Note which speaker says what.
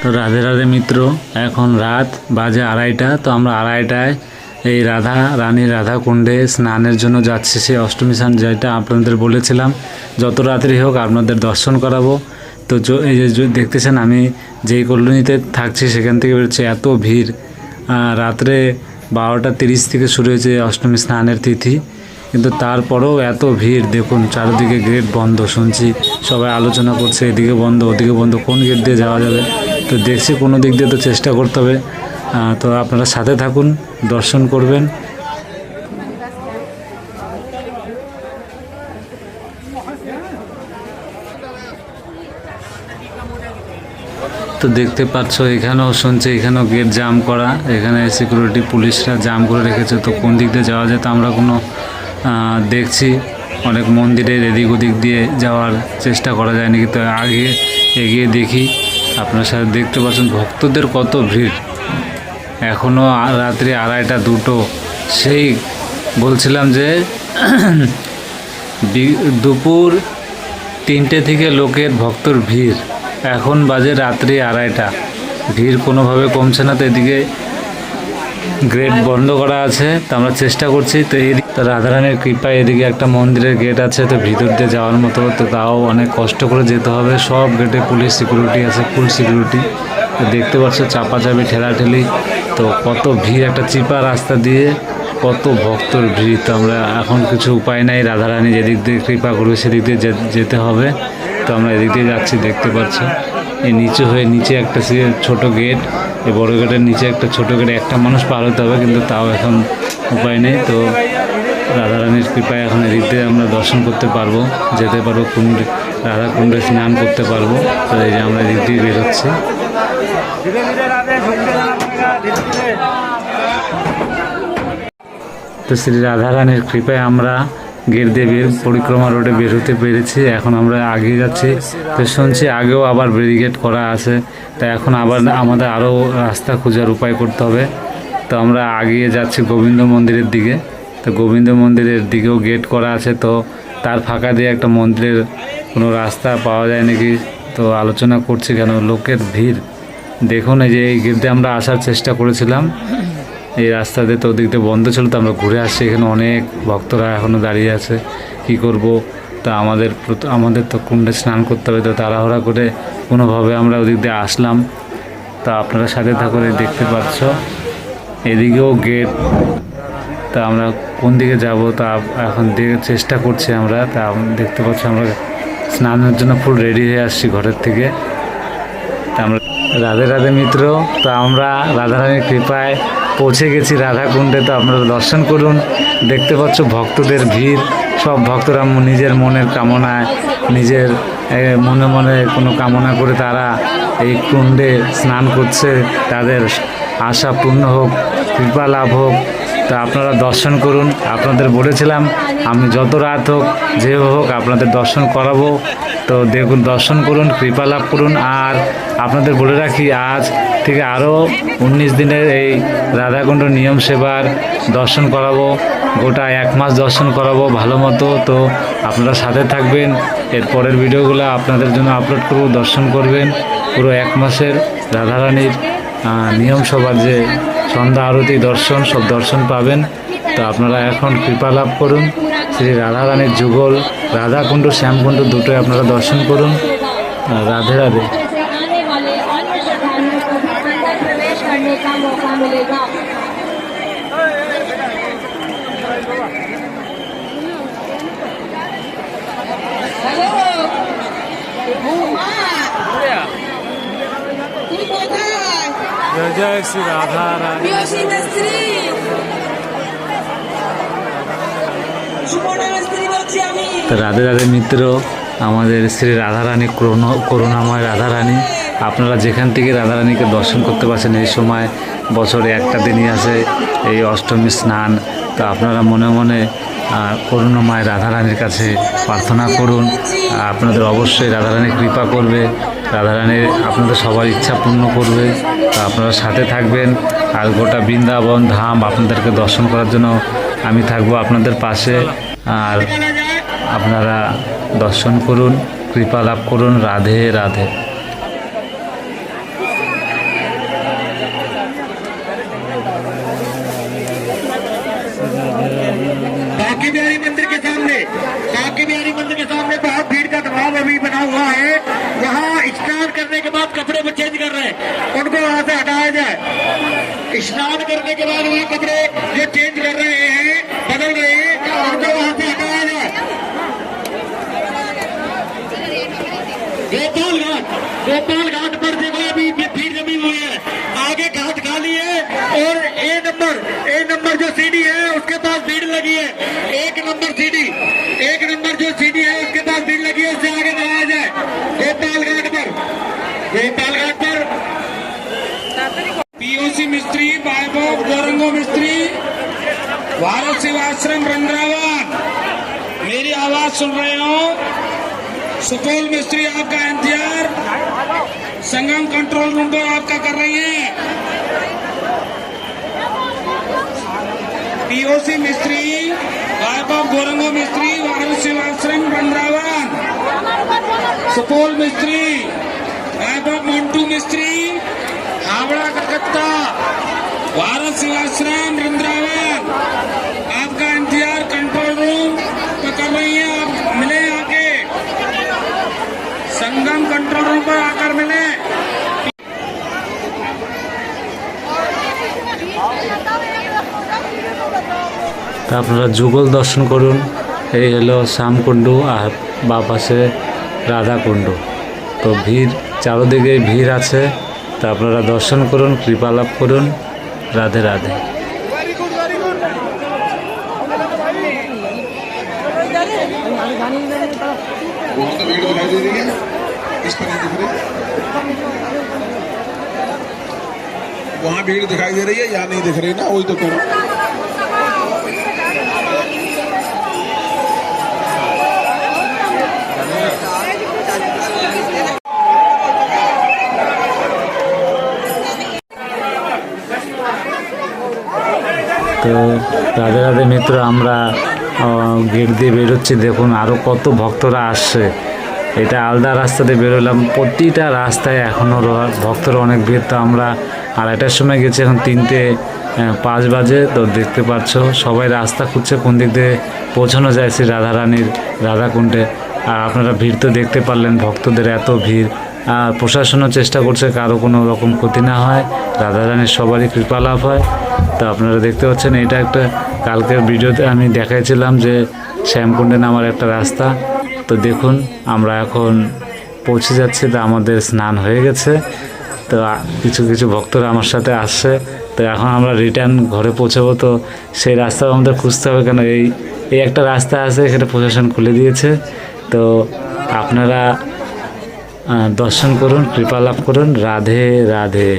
Speaker 1: তো রাধে রাধে মিত্র, এখন রাত বাজে আড়াইটা, তো আমরা আড়াইটায় এই রাধা, রানী রাধা কুণ্ডে স্নানের জন্য যাচ্ছি। সেই অষ্টমী স্নান যেটা আপনাদের বলেছিলাম, যত রাত্রি হোক আপনাদের দর্শন করাবো। তো এই যে দেখতেছেন আমি যেই কলোনিতে থাকছি, সেখান থেকে বেরোচ্ছে এত ভিড়। রাত্রে বারোটা তিরিশ থেকে শুরু হয়েছে অষ্টমী স্নানের তিথি। কিন্তু তারপরেও এত ভিড়, দেখুন চারিদিকে গেট বন্ধ, শুনছি সবাই আলোচনা করছে, এদিকে বন্ধ, ওদিকে বন্ধ, কোন গেট দিয়ে যাওয়া যাবে? তো দেখছি কোনো দিক দিয়ে তো চেষ্টা করতে হবে। তো আপনারা সাথে থাকুন, দর্শন করবেন। তো দেখতে পাচ্ছ, এখানেও শুনছে, এখানেও গেট জাম করা। এখানে সিকিউরিটি পুলিশরা জাম করে রেখেছে। তো কোন দিক দিয়ে যাওয়া যায় তো আমরা কোনো দেখছি। অনেক মন্দিরের এদিক ওদিক দিয়ে যাওয়ার চেষ্টা করা যায়নি, কিন্তু আগে এগিয়ে দেখি। আপনার সাথে দেখতে পাচ্ছেন, ভক্তদের কত ভিড়। এখনও রাত্রি আড়াইটা, দুটো। সেই বলছিলাম যে দুপুর তিনটে থেকে লোকের ভক্তর ভিড়। এখন বাজে রাত্রি আড়াইটা। ভিড় কোনোভাবে কমছে না, তো এদিকে গেট বন্ধ করা আছে, তো আমরা চেষ্টা করছি, তো এই তো রাধারানীর কৃপায় এদিকে একটা মন্দিরের গেট আছে, তো ভিতর দিয়ে যাওয়ার মতো, তো তাও অনেক কষ্ট করে যেতে হবে। সব গেটে পুলিশ সিকিউরিটি আছে ফুল সিকিউরিটি তো দেখতে পাচ্ছ চাপাচাপি, ঠেলাঠেলি, তো কত ভিড় একটা চিপা রাস্তা দিয়ে, কত ভক্তর ভিড়। তো আমরা এখন কিছু উপায় নাই, রাধারানী যেদিক দিয়ে কৃপা করবে সেদিক দিয়ে যেতে হবে। তো আমরা এদিক দিয়ে যাচ্ছি, দেখতে পাচ্ছ। নিচে হয়ে নিচে একটা ছোট গেট এই বড় গেটের নিচে একটা ছোট গেট একটা মানুষ পার হতে হবে, কিন্তু তাও এখন উপায় নেই। তো রাধারানীর কৃপায় এখন হৃদয়ে আমরা দর্শন করতে পারব, যেতে পারব, কুণ্ডে রাধা কুণ্ডে স্নান করতে পারব। তো এই যে আমরা দিয়ে বেরোচ্ছি তো শ্রী রাধারানীর কৃপায় আমরা গেট দিয়ে বের পরিক্রমা রোডে বের হতে পেরেছি। এখন আমরা আগিয়ে যাচ্ছি। তো শুনছি আগেও আবার ব্যারিকেড করা আছে। তা এখন আবার আমাদের আরও রাস্তা খোঁজার উপায় করতে হবে। তো আমরা আগিয়ে যাচ্ছি গোবিন্দ মন্দিরের দিকে। তো গোবিন্দ মন্দিরের দিকেও গেট করা আছে। তো তার ফাঁকা দিয়ে একটা মন্দিরের কোনো রাস্তা পাওয়া যায় নাকি? তো আলোচনা করছি কেন? লোকের ভিড়। দেখুন এই যে এই গেট দিয়ে আমরা আসার চেষ্টা করেছিলাম। এই রাস্তা দিয়ে তো ওদিক দিয়ে বন্ধ ছিল, তো আমরা ঘুরে আসছি এখানে অনেক ভক্তরা এখনও দাঁড়িয়ে আছে। কি করব? তা আমাদের আমাদের তো কুণ্ডে স্নান করতে হবে, তো তাড়াহুড়া করে কোনোভাবে আমরা ওদিক দিয়ে আসলাম। তা আপনারা সাথে থাকুন দেখতে পাচ্ছ। এদিকেও গেট তা আমরা কোন দিকে যাব? তা এখন চেষ্টা করছি আমরা। তা দেখতে পাচ্ছি আমরা স্নানের জন্য ফুল রেডি হয়ে আসছি ঘরের থেকে। তা আমরা রাধে রাধে মিত্র। তো আমরা রাধারানীর কৃপায় পৌঁছে গেছি রাধাকুণ্ডে। তো আপনারা দর্শন করুন, দেখতে পাচ্ছ ভক্তদের ভিড়। সব ভক্তরা নিজের মনের কামনায়, নিজের মনে মনে কোনো কামনা করে তারা এই কুণ্ডে স্নান করছে। তাদের আশা পূর্ণ হোক, কৃপা লাভ হোক। তা আপনারা দর্শন করুন। আপনাদের বলেছিলাম, আমি যত রাত হোক, যে হোক আপনাদের দর্শন করাবো। তো দেখুন, দর্শন করুন, কৃপা লাভ করুন। আর আপনাদের বলে রাখি, আজ থেকে আরও উনিশ দিনের এই রাধাকুণ্ড নিয়ম সেবার দর্শন করাবো। গোটা এক মাস দর্শন করাবো ভালো মতো। তো আপনারা সাথে থাকবেন। এর পরের ভিডিওগুলো আপনাদের জন্য আপলোড করব, দর্শন করবেন। পুরো এক মাসের রাধারানীর নিয়ম সভার যে সন্ধ্যা আরতি, দর্শন, সব দর্শন পাবেন। তো আপনারা এখন কৃপা লাভ করুন। শ্রী রাধা রানীর যুগল রাধাকুণ্ড শ্যামকুণ্ড দুটোই আপনারা দর্শন করুন। রাধে রাধে। জয় জয় শ্রী রাধা রানী। রাধে রাধে মিত্র, আমাদের শ্রী রাধারানী করুণ- করুণাময় রাধারানী, আপনারা যেখান থেকে রাধারানীকে দর্শন করতে পারছেন, এই সময় বছরে একটা দিনই আছে, এই অষ্টমী স্নান। তো আপনারা মনে মনে করুণাময় রাধারানীর কাছে প্রার্থনা করুন। আপনাদের অবশ্যই রাধারানী কৃপা করবে, রাধারানীর আপনাদের সবার ইচ্ছা পূর্ণ করবে। তো আপনারা সাথে থাকবেন, আর গোটা বৃন্দাবন ধাম আপনাদেরকে দর্শন করার জন্য हमें थकब अपन পাশে। আর আপনারা দর্শন করুন लाभ बाकी
Speaker 2: बिहारी मंदिर के सामने सामने बहुत भीड़ का दबाव अभी बना हुआ है। स्नान करने के बाद कपड़े कर रहे हैं। स्नान करने के बाद वहाँ कपड़े ये चेंज कर रहे हैं गोपाल घाट गोपाल घाट पर देखो अभी भीड़ जमी हुई है। आगे घाट खाली है और ए नंबर ए नंबर जो सीढ़ी है, उसके पास भीड़ लगी है। एक नंबर सीढ़ी, एक नंबर जो सीढ़ी है, उसके पास भीड़ लगी है, उससे आगे बढ़ाया जाए गोपाल घाट पर गोपाल घाट पर।
Speaker 3: पीओसी मिस्त्री बायबोग गौरंगो मिस्त्री, भारत सेवाश्रम रंगरावन मेरी आवाज़ सुन रहे हो? सुपौल मिस्त्री आपका इंतज़ार। संगम कंट्रोल रूम पर आपका कर रही है। पीओसी मिस्त्री बायबोग गौरंगो मिस्त्री भारत सेवाश्रम रंगरावन सुपौल मिस्त्री वैभव मोन्टू मिस्त्री, हावड़ा, कलकत्ता। भारत सेवाश्रम वृंदावन आपका इंतज़ार कंट्रोल रूम कंट्रोल रूम पर आकर मिले
Speaker 1: তা আপনারা যুগল দর্শন করুন এই হলো শ্যামকুণ্ডু আর বা পাশে রাধাকুণ্ড তো ভিড় চারোদিকে ভিড় আছে তা আপনারা দর্শন করুন কৃপা লাভ করুন রাধে রাধে
Speaker 4: वहाँ तो भीड़ दिखाई दे रही है इस पर नहीं दिख रही वहाँ भीड़ दिखाई दे रही है यहाँ नहीं दिख रही ना वही तो करो
Speaker 1: তো রাধে রাধে মিত্র আমরা গেট দিয়ে বেরোচ্ছি দেখুন আরও কত ভক্তরা আসছে এটা আলাদা রাস্তা দিয়ে বেরোলাম প্রতিটা রাস্তায় এখনও ভক্তরা অনেক ভিড়। তো আমরা আড়াইটার সময় গেছি, এখন তিনটে পাঁচ বাজে। তো দেখতে পাচ্ছ, সবাই রাস্তা খুঁজছে, কোন দিক দিয়ে পৌঁছানো যায় শ্রী রাধারানীর রাধাকুণ্ডে। আর আপনারা ভিড় তো দেখতে পারলেন, ভক্তদের এত ভিড়। আর প্রশাসনও চেষ্টা করছে, কারও কোনো রকম ক্ষতি না হয়। রাধারানীর সবারই কৃপা লাভ হয়। তো আপনারা দেখতে পাচ্ছেন, এটা একটা কালকের ভিডিওতে আমি দেখাইছিলাম যে শ্যামকুণ্ডে নামার একটা রাস্তা। তো দেখুন, আমরা এখন পৌঁছে যাচ্ছি, তো আমাদের স্নান হয়ে গেছে। তো কিছু কিছু ভক্তরা আমার সাথে আসছে। তো এখন আমরা রিটার্ন ঘরে পৌঁছাবো, তো সেই রাস্তাও আমাদের খুঁজতে হবে, কেন এই এই একটা রাস্তা আছে এখানে প্রশাসন খুলে দিয়েছে। তো আপনারা দর্শন করুন, কৃপা লাভ করুন। রাধে রাধে।